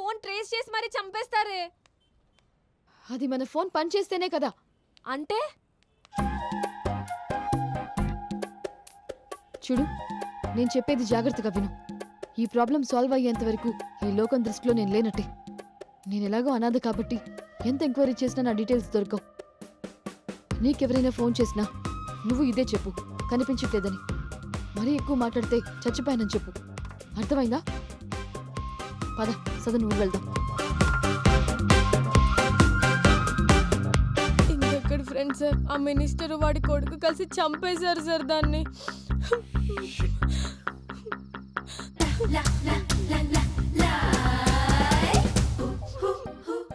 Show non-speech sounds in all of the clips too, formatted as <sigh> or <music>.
Phone trace చేసి మరీ చంపేస్తారే. అది మన ఫోన్ పనిచేస్తేనే కదా. అంటే? చూడు నేను చెప్పేది జాగ్రత్తగా విను. ఈ ప్రాబ్లం సాల్వ్ అయ్యేంత వరకు ఈ లోకం దృష్టిలో నేను లేనట్టే. నేను ఎలాగో అనాథ కాబట్టి ఎంత ఎంక్వైరీ చేసినా నా డీటెయిల్స్ దొరకవు. నీకెవరైనా ఫోన్ చేసినా నువ్వు ఇదే చెప్పు కనిపించట్లేదని. మరీ ఎక్కువ మాట్లాడితే చచ్చిపోయానని చెప్పు. అర్థమైందా? పద సదన్ నువ్వు వెళ్దాం. ఇంకెక్కడ ఫ్రెండ్ సార్ ఆ మినిస్టర్ వాడి కొడుకు కలిసి చంపేశారు సార్ దాన్ని.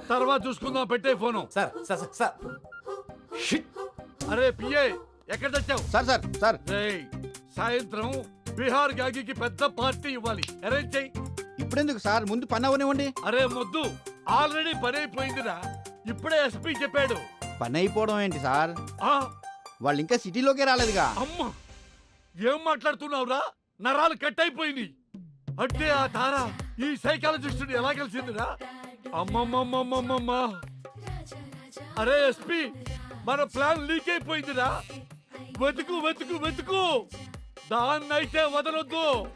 తర్వాత చూసుకుందాం పెట్టే phone. Sir sir sir, sir అరే పిఏ ఎక్కడ తెచ్చావు? సార్ సార్ సార్ రేయ్ సాయంత్రం బీహార్ గాగికి పెద్ద పార్టీ ఇవ్వాలి. అరేంజ్ చెయ్యి ఇప్పుడెందుకు సార్? ముందు పని అవనివ్వండి. అరే మొద్దు ఆల్రెడీ పని అయిపోయిందిరా. ఇప్పుడే ఎస్పీ చెప్పాడు. పని అయిపోవడం ఏంటి సార్? ఆ. వాళ్ళు ఇంకా సిటీలోకే రాలేదుగా. అమ్మ ఏం మాట్లాడుతున్నావురా? నరాలు కట్ అయిపోయింది అంటే ఆ తార ఈ సైకాలజిస్ట్ ఎలా కలిసిందిరా? అమ్మమ్మమ్మమ్మమ్మ అరే ఎస్పీ మన ప్లాన్ లీక్ అయిపోయిందిరా. వెతుకు వెతుకు వెతుకు. దాన్నైతే వదలొద్దు.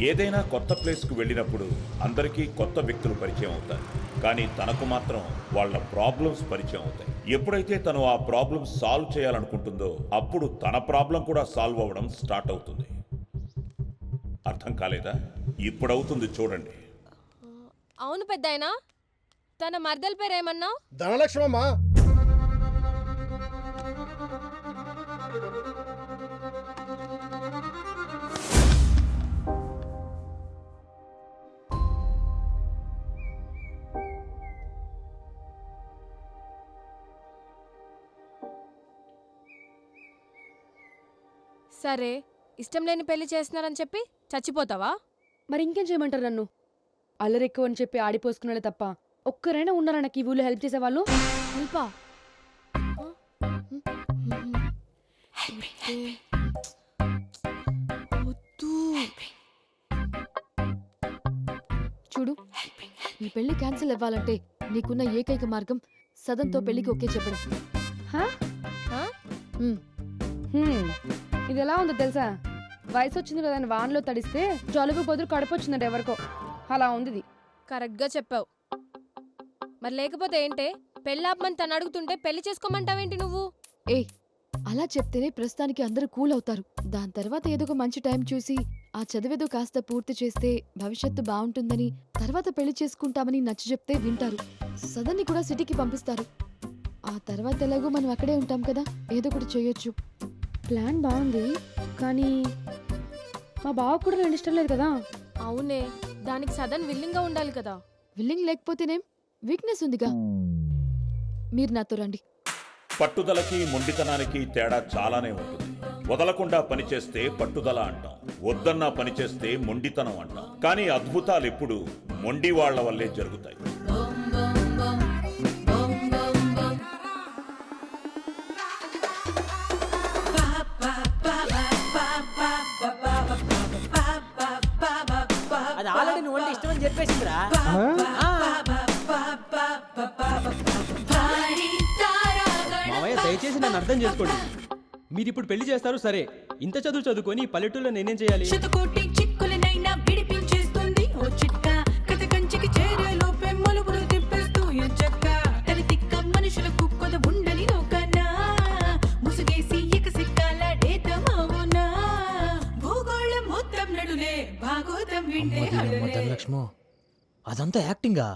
ఏదైనా కొత్త ప్లేస్కు వెళ్ళినప్పుడు అందరికీ కొత్త వ్యక్తులు పరిచయం అవుతారు. కానీ తనకు మాత్రం వాళ్ళ ప్రాబ్లమ్స్ పరిచయం అవుతాయి. ఎప్పుడైతే తను ఆ ప్రాబ్లమ్స్ సాల్వ్ చేయాలనుకుంటుందో అప్పుడు తన ప్రాబ్లం కూడా సాల్వ్ అవ్వడం స్టార్ట్ అవుతుంది. అర్థం కాలేదా? ఇప్పుడవుతుంది చూడండి. అవును పెద్దాయనా. తన మర్దల పేరు ఏమన్నా ధనలక్ష్మమ్మా. సరే ఇష్టం లేని పెళ్ళి చేస్తున్నారని చెప్పి చచ్చిపోతావా? మరి ఇంకేం చేయమంటారు నన్ను? అల్లరెక్కువ అని చెప్పి ఆడిపోసుకున్నాడే తప్ప ఒక్కరైనా ఉన్నారా నాకు ఈ ఊళ్ళో హెల్ప్ చేసేవాళ్ళు? హెల్పా? చూడు ఈ పెళ్ళి క్యాన్సిల్ అవ్వాలంటే నీకున్న ఏకైక మార్గం సదన్తో పెళ్ళికి ఓకే చెప్పడం. ఇది ఎలా ఉందో తెలుసా? వయసు వచ్చింది కదా అని వాన్లో తడిస్తే జలుబు బదులు కడుపు వచ్చిందంట ఎవరికో. అలా ఉంది ఇది కరెక్ట్గా చెప్పావు. మరి లేకపోతే ఏంటే? పెళ్ళాపమని తను అడుగుతుంటే పెళ్ళి చేసుకోమంటావేంటి నువ్వు? ఏ అలా చెప్తేనే ప్రస్తుతానికి అందరూ కూల్ అవుతారు. దాని తర్వాత ఏదో ఒక మంచి టైం చూసి ఆ చదివేదో కాస్త పూర్తి చేస్తే భవిష్యత్తు బాగుంటుందని తర్వాత పెళ్ళి చేసుకుంటామని నచ్చ చెప్తే వింటారు. సదన్ని కూడా సిటీకి పంపిస్తారు. ఆ తర్వాత ఎలాగో మనం అక్కడే ఉంటాం కదా ఏదో ఒకటి చేయొచ్చు. ప్లాన్ బాగుంది కానీ మా బావకు కూడా నేను ఇష్టం లేదు కదా. అవునే దానికి సదన్ విల్లింగ్గా ఉండాలి కదా. విల్లింగ్ లేకపోతేనేం? వీక్నెస్ ఉందిగా మీరు నాతో రండి. పట్టుదలకి మొండితనానికి తేడా చాలానే ఉంటుంది. వదలకుండా పనిచేస్తే పట్టుదల అంటాం. వద్దన్నా పనిచేస్తే మొండితనం అంటాం. కానీ అద్భుతాలు ఎప్పుడు మొండి వాళ్ళ వల్లే జరుగుతాయి. ఇష్టమని చెప్పేసిందిరా. మావయ్య దయచేసి నన్ను అర్థం చేసుకోండి. మీరు ఇప్పుడు పెళ్ళి చేస్తారు సరే. ఇంత చదువు చదువుకొని పల్లెటూరులో నేనేం చేయాలి? చిక్కులనైనా విడిపించేస్తుంది ఓ చిట్కా. కథ కంచికి చేరే లోపే వింటే హడలే. లక్ష్మో అదంతా యాక్టింగా?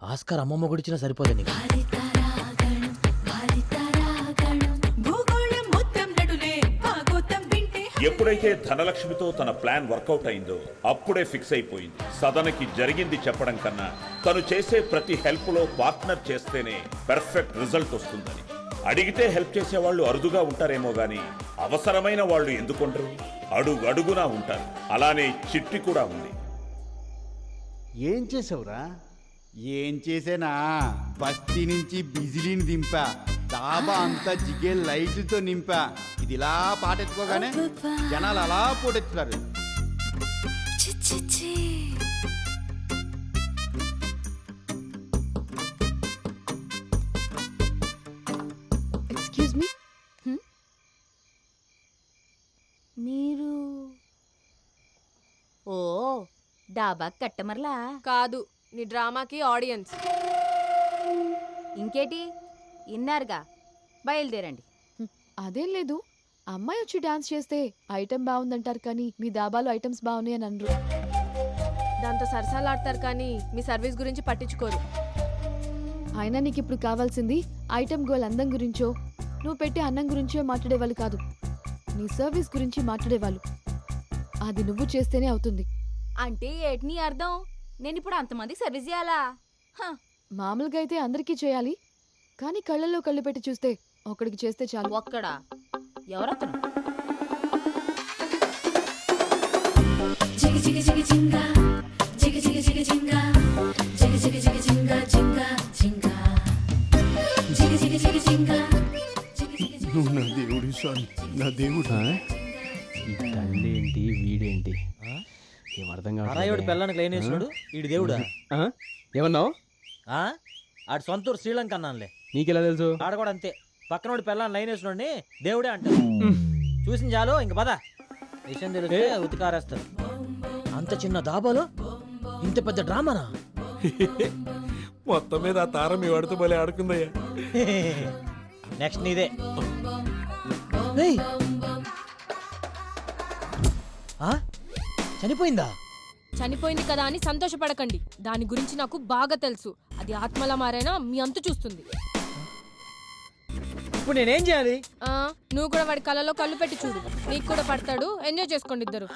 ఆస్కార్ అమ్మమ్మ గుడిచిన సరిపోదు నీకు. భూగోళం మొత్తం నడులే భాగోతం వింటే ఎప్పుడైతే ధనలక్ష్మితో తన ప్లాన్ వర్కౌట్ అయిందో అప్పుడే ఫిక్స్ అయిపోయింది. సదనకి జరిగింది చెప్పడం కన్నా తను చేసే ప్రతి హెల్ప్లో పార్ట్నర్ చేస్తేనే పెర్ఫెక్ట్ రిజల్ట్ వస్తుందని. అడిగితే హెల్ప్ చేసేవాళ్ళు అరుదుగా ఉంటారేమో గాని అవసరమైన వాళ్ళు ఎందుకుంటారు? అడుగు అడుగునా ఉంటారు. అలానే చిట్టి కూడా ఉంది. ఏం చేసావురా? ఏం చేసేనా? బస్తీ నుంచి బిజిలీని దింపా. డాబా అంతా జిగే లైట్లతో నింపా. ఇది ఇలా పాట ఎత్తుకోగానే జనాలు అలా పోటెత్తుతారు. ఓ డాబా కట్టమర్లా? కాదు నీ డ్రామాకి ఆడియన్స్. ఇంకేటి? ఇన్నారుగా బయలుదేరండి. అదేం లేదు. అమ్మాయి వచ్చి డాన్స్ చేస్తే ఐటెం బాగుందంటారు కానీ మీ దాబాలో ఐటమ్స్ బాగున్నాయి అని అనరు. దాంతో సరసాలాడతారు కానీ మీ సర్వీస్ గురించి పట్టించుకోరు. అయినా నీకు ఇప్పుడు కావాల్సింది ఐటెం గోల్ అందం గురించో? నువ్వు పెట్టే అన్నం గురించో మాట్లాడేవాళ్ళు కాదు. నీ సర్వీస్ గురించి మాట్లాడేవాళ్ళు. అది నువ్వు చేస్తేనే అవుతుంది అంటే ఏటి నీ అర్థం నేను ఇప్పుడు అంతమందికి సర్వీస్ చేయాలా హ, మామూలుగా అయితే అందరికీ చేయాలి కానీ కళ్ళల్లో కళ్ళు పెట్టి చూస్తే ఒకడికి చేస్తే చాలు ఒక్కడా ఎవరతను నువ్వు నా దేవుడి స్వామి నా దేవుడు ఈ కళ్ళేంటి వీడేంటి? ఏం అర్థం అరాయోడు పెళ్ళానికి లైన్ వేసినాడు ఈడు దేవుడా? ఏమన్నావు? ఆ? ఆడు సొంతూరు శ్రీలంక అన్నానులే. నీకెలా తెలుసు? ఆడ కూడా అంతే. పక్కనోడు పెళ్ళాన్ని లైన్ వేసినోడిని దేవుడే అంటారు చూసిన చాలు ఇంక పద. విషయం తెలిస్తే ఉతికారేస్తారు. అంత చిన్న దాబాలో? ఇంత పెద్ద డ్రామానా? <laughs> మొత్తం మీద ఆ తార మీ వాడితో భలే ఆడుకుందయ్యా. <laughs> నెక్స్ట్ నీదే. ఏయ్! ఆ? చనిపోయిందా? చనిపోయింది కదా అని సంతోషపడకండి. దాని గురించి నాకు బాగా తెలుసు. అది ఆత్మలా మారైనా మీ అంతు చూస్తుంది. ఇప్పుడు నేనేం చేయాలి? ఆ, నువ్వు కూడా వాడి కళ్ళలో కళ్ళు పెట్టి చూడు. నీకు కూడా పడతాడు. ఎంజాయ్ చేసుకోండి ఇద్దరు.